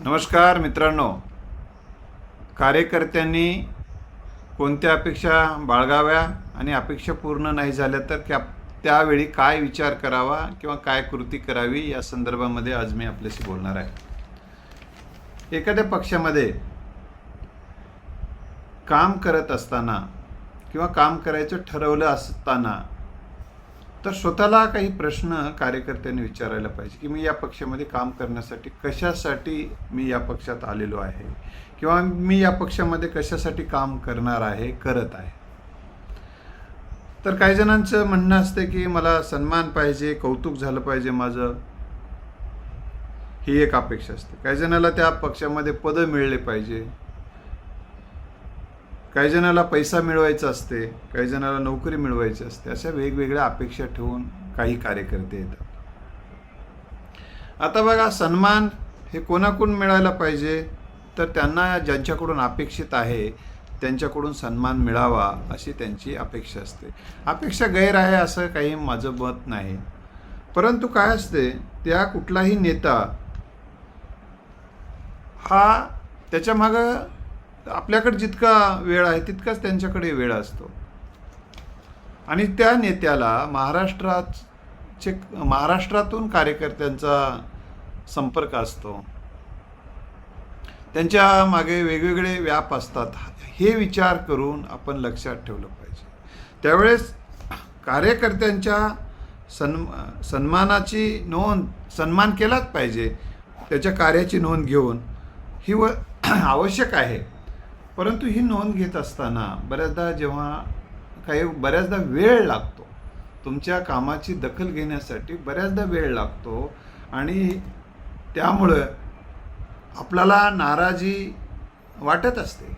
नमस्कार मित्रांनो. कार्यकर्त्यांनी कोणत्या अपेक्षा बाळगाव्या आणि अपेक्षा पूर्ण नाही झाल्या तर त्या त्यावेळी काय विचार करावा किंवा काय कृती करावी या संदर्भामध्ये आज मी आपल्याशी बोलणार आहे. एखाद्या पक्षामध्ये काम करत असताना किंवा काम करायचं ठरवलं असताना तर स्वतःला काही प्रश्न कार्यकर्त्यांनी विचारायला पाहिजे की मी या पक्षामध्ये काम करण्यासाठी कशासाठी मी या पक्षात आलेलो आहे? किंवा मी या पक्षामध्ये कशासाठी काम करणार आहे करत आहे? तर काही जणांचं म्हणणं असते की मला सन्मान पाहिजे कौतुक झालं पाहिजे माझं. ही एक अपेक्षा असते. काही जणाला त्या पक्षामध्ये पदं मिळले पाहिजे. काही जणाला पैसा मिळवायचा असते काही जणाला नोकरी मिळवायची असते अशा वेगवेगळ्या अपेक्षा ठेवून काही कार्यकर्ते येतात. आता बघा सन्मान हे कोणाकडून मिळायला पाहिजे? तर त्यांना ज्यांच्याकडून अपेक्षित आहे त्यांच्याकडून सन्मान मिळावा अशी त्यांची अपेक्षा असते. अपेक्षा गैर आहे असं काही माझं मत नाही. परंतु काय असते त्या कुठलाही नेता हा त्याच्या मागं आपल्याकडे जितका वेळ आहे तितकाच त्यांच्याकडे वेळ असतो. आणि त्या नेत्याला महाराष्ट्राचे महाराष्ट्रातून कार्यकर्त्यांचा संपर्क असतो. त्यांच्या मागे वेगवेगळे व्याप असतात. हे विचार करून आपण लक्षात ठेवलं पाहिजे. त्यावेळेस कार्यकर्त्यांच्या सन सन्मानाची नोंद सन्मान केलाच पाहिजे. त्याच्या कार्याची नोंद घेऊन. ही व आवश्यक आहे. परंतु ही नोंद घेत असताना बऱ्याचदा जेव्हा काही बऱ्याचदा वेळ लागतो तुमच्या कामाची दखल घेण्यासाठी बऱ्याचदा वेळ लागतो आणि त्यामुळं आपल्याला नाराजी वाटत असते.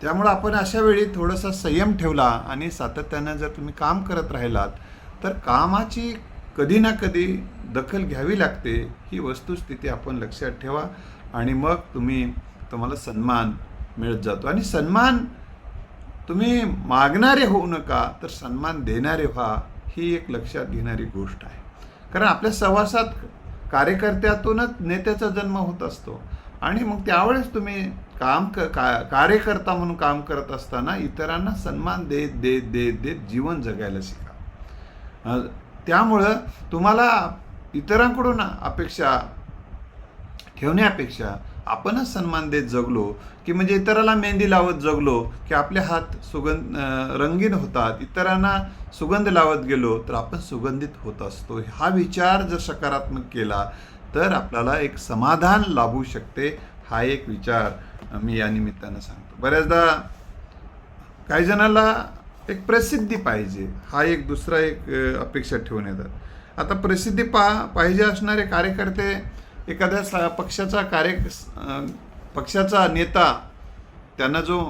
त्यामुळं आपण अशा वेळी थोडासा संयम ठेवला आणि सातत्यानं जर तुम्ही काम करत राहिलात तर कामाची कधी ना कधी दखल घ्यावी लागते. ही वस्तुस्थिती आपण लक्षात ठेवा आणि मग तुम्ही तुम्हाला सन्मान मिळत जातो. आणि सन्मान तुम्ही मागणारे होऊ नका तर सन्मान देणारे व्हा ही एक लक्षात घेणारी गोष्ट आहे. कारण आपल्या सहवासात कार्यकर्त्यातूनच नेत्याचा जन्म होत असतो. आणि मग त्यावेळेस तुम्ही काम क का कार्यकर्ता म्हणून काम करत असताना इतरांना सन्मान देत देत देत देत जीवन जगायला शिका. त्यामुळं तुम्हाला इतरांकडून अपेक्षा ठेवण्यापेक्षा आपणच सन्मान देत जगलो की म्हणजे इतराला मेहंदी लावत जगलो की आपले हात सुगंध रंगीन होतात. इतरांना सुगंध लावत गेलो तर आपण सुगंधित होत असतो. हा विचार जर सकारात्मक केला तर आपल्याला एक समाधान लाभू शकते. हा एक विचार मी या निमित्तानं सांगतो. बऱ्याचदा काही जणाला एक प्रसिद्धी पाहिजे. हा एक दुसरा एक अपेक्षा ठेवून येतात. आता प्रसिद्धी पा पाहिजे असणारे कार्यकर्ते एखाद्या सा- पक्षाचा कार्य पक्षाचा नेता त्यांना जो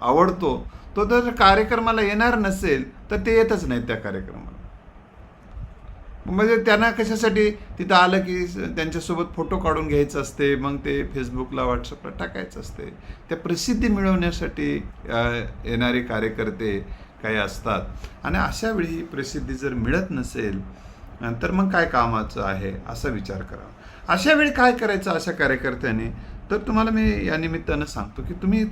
आवडतो तो जर कार्यक्रमाला येणार नसेल तर ते येतच नाहीत त्या कार्यक्रमाला. म्हणजे त्यांना कशासाठी तिथं आलं की त्यांच्यासोबत फोटो काढून घ्यायचं असते मग ते फेसबुकला व्हॉट्सअपला टाकायचं असते. त्या प्रसिद्धी मिळवण्यासाठी येणारे कार्यकर्ते काही असतात. आणि अशा वेळी प्रसिद्धी जर मिळत नसेल नंतर मग काय कामाचं आहे असा विचार करा. अशा वेळी काय करायचं अशा कार्यकर्त्याने? तर तुम्हाला मी या निमित्तानं सांगतो की तुम्ही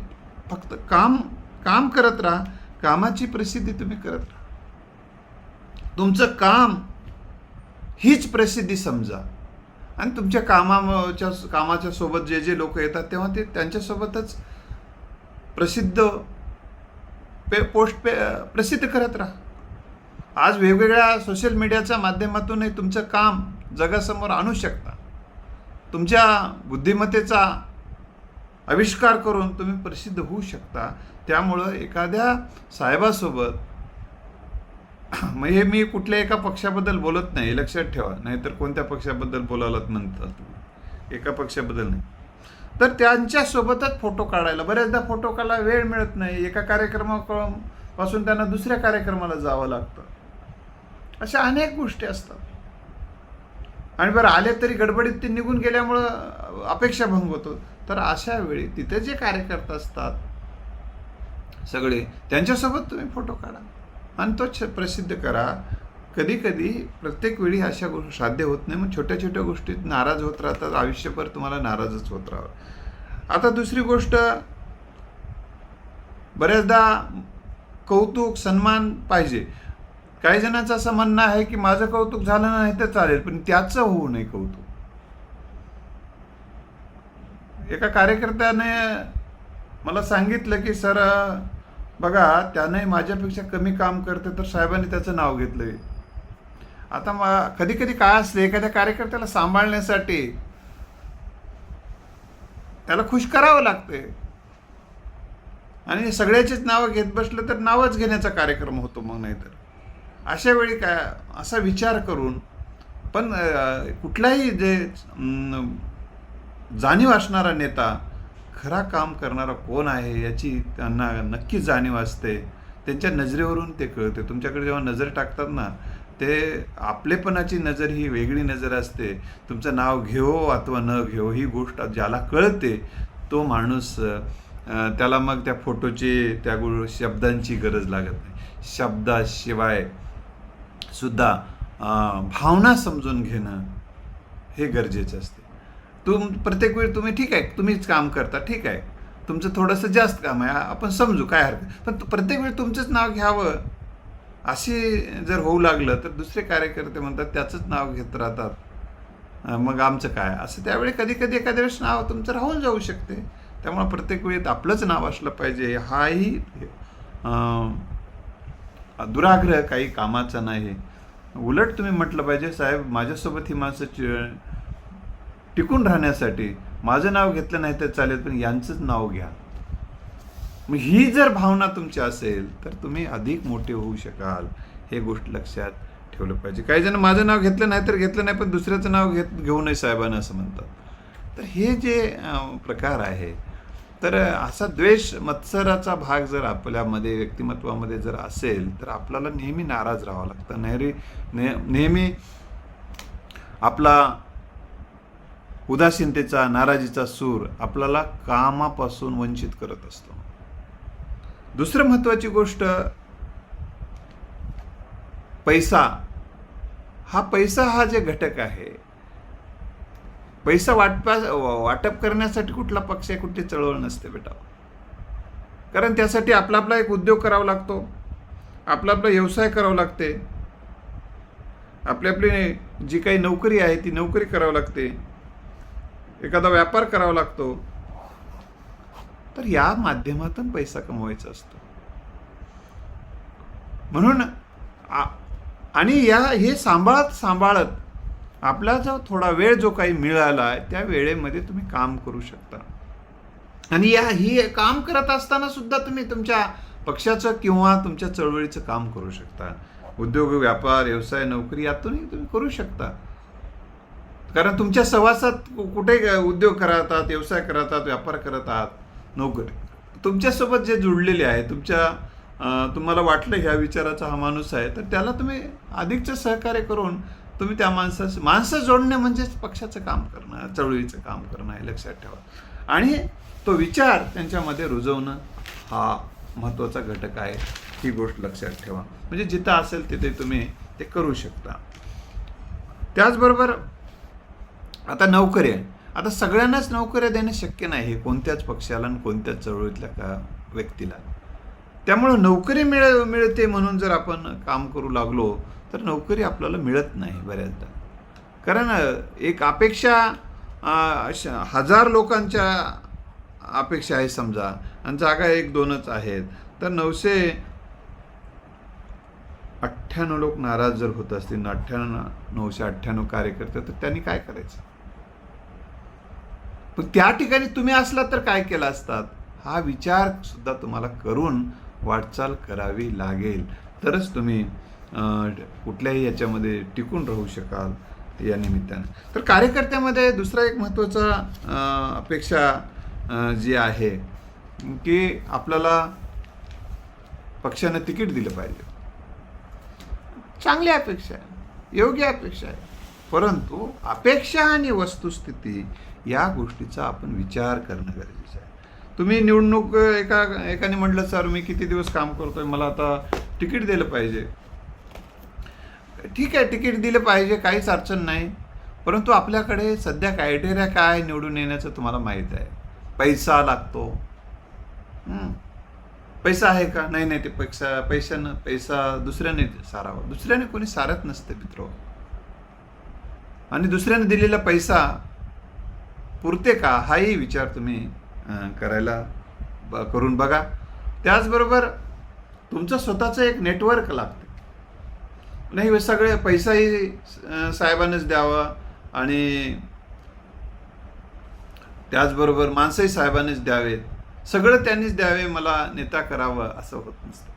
फक्त काम काम करत राहा. कामाची प्रसिद्धी तुम्ही करत राहा. तुमचं काम हीच प्रसिद्धी समजा. आणि तुमच्या कामाच्या कामाच्या सोबत जे जे लोक येतात तेव्हा ते त्यांच्यासोबतच प्रसिद्ध पे पोस्ट पे प्रसिद्ध करत राहा. आज वेगवेगळ्या सोशल मीडियाच्या माध्यमातूनही तुमचं काम जगासमोर आणू शकता. तुमच्या बुद्धिमत्तेचा आविष्कार करून तुम्ही प्रसिद्ध होऊ शकता. त्यामुळं एखाद्या साहेबासोबत म्हणजे हे मी कुठल्या एका पक्षाबद्दल बोलत नाही लक्षात ठेवा. नाहीतर कोणत्या पक्षाबद्दल बोलावलात म्हणतात तुम्ही? एका पक्षाबद्दल नाही. तर त्यांच्यासोबतच फोटो काढायला. बऱ्याचदा फोटो काढायला वेळ मिळत नाही. एका कार्यक्रमापासून त्यांना दुसऱ्या कार्यक्रमाला जावं लागतं. अशा अनेक गोष्टी असतात. आणि बरं आले तरी गडबडीत ते निघून गेल्यामुळं अपेक्षा भंग होतो. तर अशा वेळी तिथे जे कार्यकर्ता असतात सगळे त्यांच्यासोबत तुम्ही फोटो काढा. आणि तो प्रसिद्ध करा. कधी कधी प्रत्येक वेळी अशा गोष्टी साध्य होत नाही. मग छोट्या छोट्या गोष्टीत नाराज होत राहतात. आयुष्यभर तुम्हाला नाराजच होत राहावं. आता दुसरी गोष्ट बऱ्याचदा कौतुक सन्मान पाहिजे. काही जणांचं असं म्हणणं आहे की माझं कौतुक झालं नाही तर चालेल पण त्याचं होऊ नये कौतुक. एका कार्यकर्त्याने मला सांगितलं की सर बघा त्याने माझ्यापेक्षा कमी काम करते तर साहेबांनी त्याचं नाव घेतलंय. आता कधी कधी काय असते एखाद्या कार्यकर्त्याला सांभाळण्यासाठी त्याला खुश करावं लागते आणि सगळ्याचीच नावं घेत बसलं तर नावच घेण्याचा कार्यक्रम होतो मग नाहीतर. अशा वेळी काय असा विचार करून पण कुठलाही जे जाणीव असणारा नेता खरा काम करणारा कोण आहे याची त्यांना नक्की जाणीव असते. त्यांच्या नजरेवरून ते कळते. तुमच्याकडे जेव्हा नजर टाकतात ना ते आपलेपणाची नजर ही वेगळी नजर असते. तुमचं नाव घेवो अथवा न घेवो ही गोष्ट ज्याला कळते तो माणूस त्याला मग त्या फोटोची त्या गो शब्दांची गरज लागत नाही. शब्दाशिवाय सुद्धा भावना समजून घेणं हे गरजेचं असते. तुम प्रत्येक वेळी तुम्ही ठीक आहे तुम्हीच काम करता ठीक आहे. तुमचं थोडंसं जास्त काम आहे आपण समजू काय हरकत पण प्रत्येक वेळी तुमचंच नाव घ्यावं. असे जर होऊ लागलं तर दुसरे कार्यकर्ते म्हणतात त्याचंच नाव घेत राहतात. मग आमचं काय? असं त्यावेळी कधी कधी एखाद्या वेळेस नाव तुमचं राहून जाऊ शकते. त्यामुळे प्रत्येक वेळेत आपलंच नाव असलं पाहिजे हाही दुराग्रह काही कामाचा नाही. उलट तुम्ही म्हटलं पाहिजे साहेब माझ्यासोबत ही माणसं टिकून राहण्यासाठी माझं नाव घेतलं नाही तर चालेल पण यांचंच नाव घ्या. मग ही जर भावना तुमची असेल तर तुम्ही अधिक मोठे होऊ शकाल. हे गोष्ट लक्षात ठेवलं पाहिजे. काही जण माझं नाव घेतलं नाही तर घेतलं नाही पण दुसऱ्याचं नाव घेत घेऊ नये साहेबांना असं म्हणतात. तर हे जे प्रकार आहे तर असा द्वेष मत्सराचा भाग जर आपल्यामध्ये व्यक्तिमत्वामध्ये जर असेल तर आपल्याला नेहमी नाराज राहावं लागतं. नेहमी नेहमी आपला उदासीनतेचा नाराजीचा सूर आपल्याला कामापासून वंचित करत असतो. दुसरं महत्त्वाची गोष्ट पैसा. हा पैसा हा जे घटक आहे पैसा वाटपा वाटप करण्यासाठी कुठला पक्ष आहे कुठली चळवळ नसते बेटा. कारण त्यासाठी आपला आपला एक उद्योग करावा लागतो. आपला आपला व्यवसाय करावा लागते. आपली आपली जी काही नोकरी आहे ती नोकरी करावी लागते. एखादा व्यापार करावा लागतो. तर या माध्यमातून पैसा कमवायचा असतो. म्हणून आ- आणि या हे सांभाळत सांभाळत आपला जो थोडा वेळ जो काही मिळाला आहे त्या वेळेमध्ये तुम्ही काम करू शकता. आणि या ही काम करत असताना सुद्धा तुम्ही तुमच्या पक्षाचं किंवा तुमच्या चळवळीचं काम करू शकता. उद्योग व्यापार व्यवसाय नोकरी यातूनही तुम्ही करू शकता. कारण तुमच्या सहवासात कुठे उद्योग करतात व्यवसाय करतात व्यापार करतात नोकरी. तुमच्यासोबत जे जुळलेले आहे तुमच्या तुम्हाला वाटलं ह्या विचाराचा हा माणूस आहे तर त्याला तुम्ही अधिकचं सहकार्य करून तुम्ही त्या माणसाचं माणसं जोडणे म्हणजेच पक्षाचं काम करणं चळवळीचं काम करणं हे लक्षात ठेवा. आणि तो विचार त्यांच्यामध्ये रुजवणं हा महत्त्वाचा घटक आहे ही गोष्ट लक्षात ठेवा. म्हणजे जिथं असेल तिथे तुम्ही ते करू शकता. त्याचबरोबर आता नोकरी आहे. आता सगळ्यांनाच नोकऱ्या देणं शक्य नाही हे कोणत्याच पक्षाला आणि कोणत्याच चळवळीतल्या का व्यक्तीला. त्यामुळं नोकरी मिळ मिळते म्हणून जर आपण काम करू लागलो तर नोकरी आपल्याला मिळत नाही बऱ्याचदा. कारण एक अपेक्षा हजार लोकांच्या अपेक्षा आहे समजा आणि जागा एक दोनच आहेत. तर नऊशे अठ्ठ्याण्णव लोक नाराज जर होत असतील अठ्ठ्याण्णव नऊशे अठ्ठ्याण्णव कार्यकर्ते तर त्यांनी काय करायचं? पण त्या ठिकाणी तुम्ही असला तर काय केला असतात? हा विचार सुद्धा तुम्हाला करून वाटचाल करावी लागेल. तरच तुम्ही कुठल्याही याच्यामध्ये टिकून राहू शकाल या निमित्तानं. तर कार्यकर्त्यामध्ये दुसरा एक महत्त्वाचा अपेक्षा जी आहे की आपल्याला पक्षानं तिकीट दिलं पाहिजे. चांगली अपेक्षा आहे योग्य अपेक्षा आहे. परंतु अपेक्षा आणि वस्तुस्थिती या गोष्टीचा आपण विचार करणं गरजेचं आहे. तुम्ही निवडणूक एका एकाने म्हटलं सर मी किती दिवस काम करतोय मला आता तिकीट दिलं पाहिजे. ठीक आहे तिकीट दिलं पाहिजे काहीच अडचण नाही. परंतु आपल्याकडे सध्या क्रायटेरिया काय निवडून येण्याचं तुम्हाला माहीत आहे. पैसा लागतो. पैसा आहे का? नाही नाही ते पैसा पैशानं पैसा दुसऱ्याने सारावा. दुसऱ्याने कोणी सारत नसते मित्र. आणि दुसऱ्याने दिलेला पैसा पुरते का? हाही विचार तुम्ही करायला ब करून बघा. त्याचबरोबर तुमचं स्वतःचं एक नेटवर्क लागतं. नाही सगळे पैसाही साहेबांनीच द्यावा आणि त्याचबरोबर माणसंही साहेबांनीच द्यावेत. सगळं त्यांनीच द्यावे मला नेता करावं असं होत नसतं.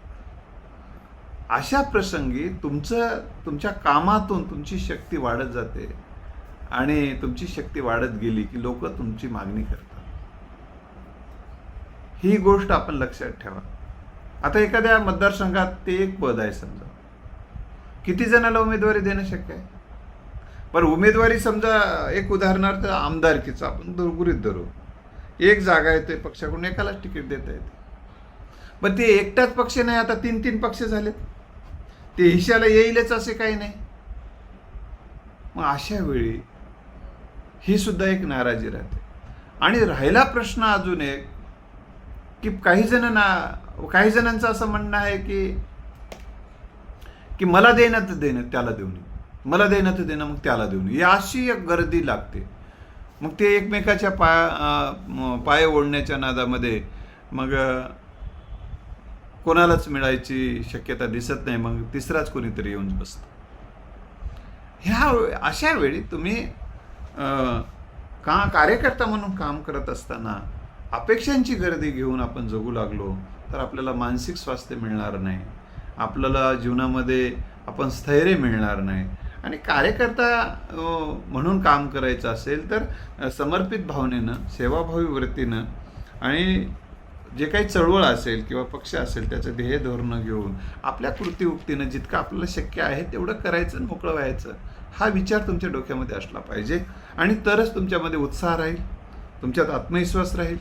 अशा प्रसंगी तुमचं तुमच्या कामातून तुमची शक्ती वाढत जाते आणि तुमची शक्ती वाढत गेली की लोक तुमची मागणी करतात. ही गोष्ट आपण लक्षात ठेवा. आता एखाद्या मतदारसंघात ते एक पद आहे समजा. किती जणाला उमेदवारी देणं शक्य आहे? पण उमेदवारी समजा एक उदाहरणार्थ आमदारकीचं आपण गृहित धरू. एक जागा येते पक्षाकडून एकालाच तिकीट देता येते. पण ते एकटाच पक्ष नाही आता तीन तीन पक्ष झालेत. ते हिशाला येईलच असे काही नाही. मग अशा वेळी ही सुद्धा एक नाराजी राहते. आणि राहिला प्रश्न अजून एक की काही जण ना काही जणांचं असं म्हणणं आहे की की मला देणं तर देणं त्याला देऊ नये. मला देणं तर देणं मग त्याला देऊ नये. अशी एक गर्दी लागते. मग ते एकमेकाच्या पाया पाय ओढण्याच्या नादामध्ये मग कोणालाच मिळायची शक्यता दिसत नाही मग तिसराच कोणीतरी येऊन बसतो. ह्या अशा वेळी तुम्ही का कार्यकर्ता म्हणून काम करत असताना अपेक्षांची गर्दी घेऊन आपण जगू लागलो तर आपल्याला मानसिक स्वास्थ्य मिळणार नाही. आपल्याला जीवनामध्ये आपण स्थैर्य मिळणार नाही. आणि कार्यकर्ता म्हणून काम करायचं असेल तर समर्पित भावनेनं सेवाभावी वृत्तीनं आणि जे काही चळवळ असेल किंवा पक्ष असेल त्याचं ध्येय धोरणं घेऊन आपल्या कृतीयुक्तीनं जितकं आपल्याला शक्य आहे तेवढं करायचं मोकळं व्हायचं. हा विचार तुमच्या डोक्यामध्ये असला पाहिजे. आणि तरच तुमच्यामध्ये उत्साह राहील. तुमच्यात आत्मविश्वास राहील.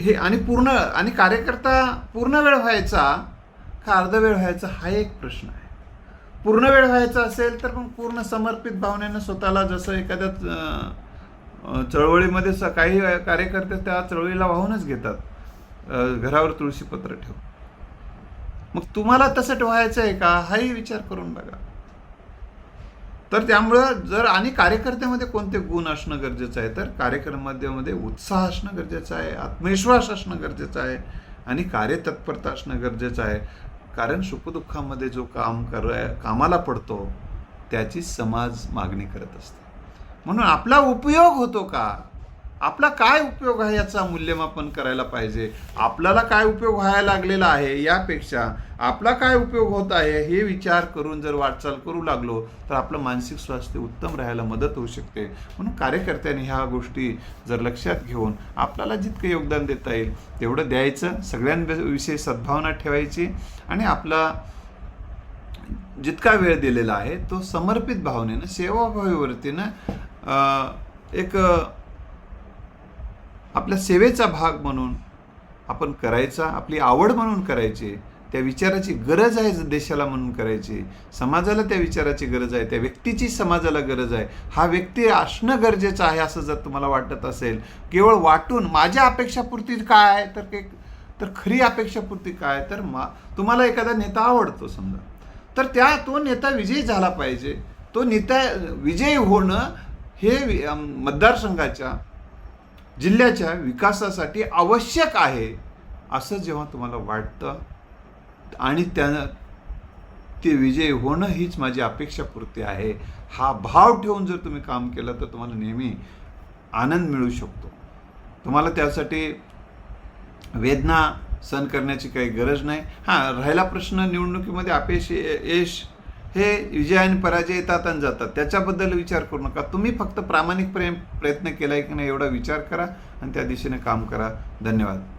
हे आणि पूर्ण आणि कार्यकर्ता पूर्ण वेळ व्हायचा हा अर्ध वेळ व्हायचा हा एक प्रश्न आहे. पूर्ण वेळ व्हायचा असेल तर मग पूर्ण समर्पित भावनेनं स्वतःला जसं एखाद्या चळवळीमध्ये स काही कार्यकर्ते त्या चळवळीला वाहूनच घेतात. घरावर तुळशीपत्र ठेव मग तुम्हाला तसं व्हायचं आहे का? हाही विचार करून बघा. तर त्यामुळं जर आणि कार्यकर्त्यामध्ये कोणते गुण असणं गरजेचं आहे तर कार्यक्रमामध्ये उत्साह असणं गरजेचं आहे आत्मविश्वास असणं गरजेचं आहे आणि कार्यतत्परता असणं गरजेचं आहे. कारण सुखदुःखामध्ये जो काम कर कामाला पडतो त्याची समाज मागणी करत असते. म्हणून आपला उपयोग होतो का? आपला काय उपयोग आहे याचा मूल्यमापन करायला पाहिजे? आपल्याला काय उपयोग व्हायला लागलेला आहे यापेक्षा आपला काय उपयोग होत आहे हे विचार करून जर वाटचाल करू लागलो तर आपलं मानसिक स्वास्थ्य उत्तम राहायला मदत होऊ शकते. म्हणून कार्यकर्त्यांनी ह्या गोष्टी जर लक्षात घेऊन आपल्याला जितकं योगदान देता येईल तेवढं द्यायचं सगळ्यांविषयी सद्भावना ठेवायची आणि आपला जितका वेळ दिलेला आहे तो समर्पित भावनेनं सेवाभावी वृत्तीनं एक आपल्या सेवेचा भाग म्हणून आपण करायचा आपली आवड म्हणून करायची त्या विचाराची गरज आहे देशाला म्हणून करायची समाजाला त्या विचाराची गरज आहे त्या व्यक्तीची समाजाला गरज आहे. हा व्यक्ती असणं गरजेचं आहे असं जर तुम्हाला वाटत असेल केवळ वाटून माझ्या अपेक्षापूर्ती काय आहे तर के तर खरी अपेक्षापूर्ती काय तर मा तुम्हाला एखादा नेता आवडतो समजा. तर त्या तो नेता विजयी झाला पाहिजे. तो नेता विजयी होणं हे मतदारसंघाच्या जिल्ह्याच्या विकासासाठी आवश्यक आहे असं जेव्हा तुम्हाला वाटतं आणि त्यानं ते विजय होणं हीच माझी अपेक्षापूर्ती आहे. हा भाव ठेवून जर तुम्ही काम केलं तर तुम्हाला नेहमी आनंद मिळू शकतो. तुम्हाला त्यासाठी वेदना सहन करण्याची काही गरज नाही. हां राहिला प्रश्न निवडणुकीमध्ये अपयश यश हे विजय आणि पराजय येतात आणि जातात. त्याच्याबद्दल विचार करू नका. तुम्ही फक्त प्रामाणिक प्रेम प्रयत्न केलाय की नाही एवढा विचार करा आणि त्या दिशेने काम करा. धन्यवाद.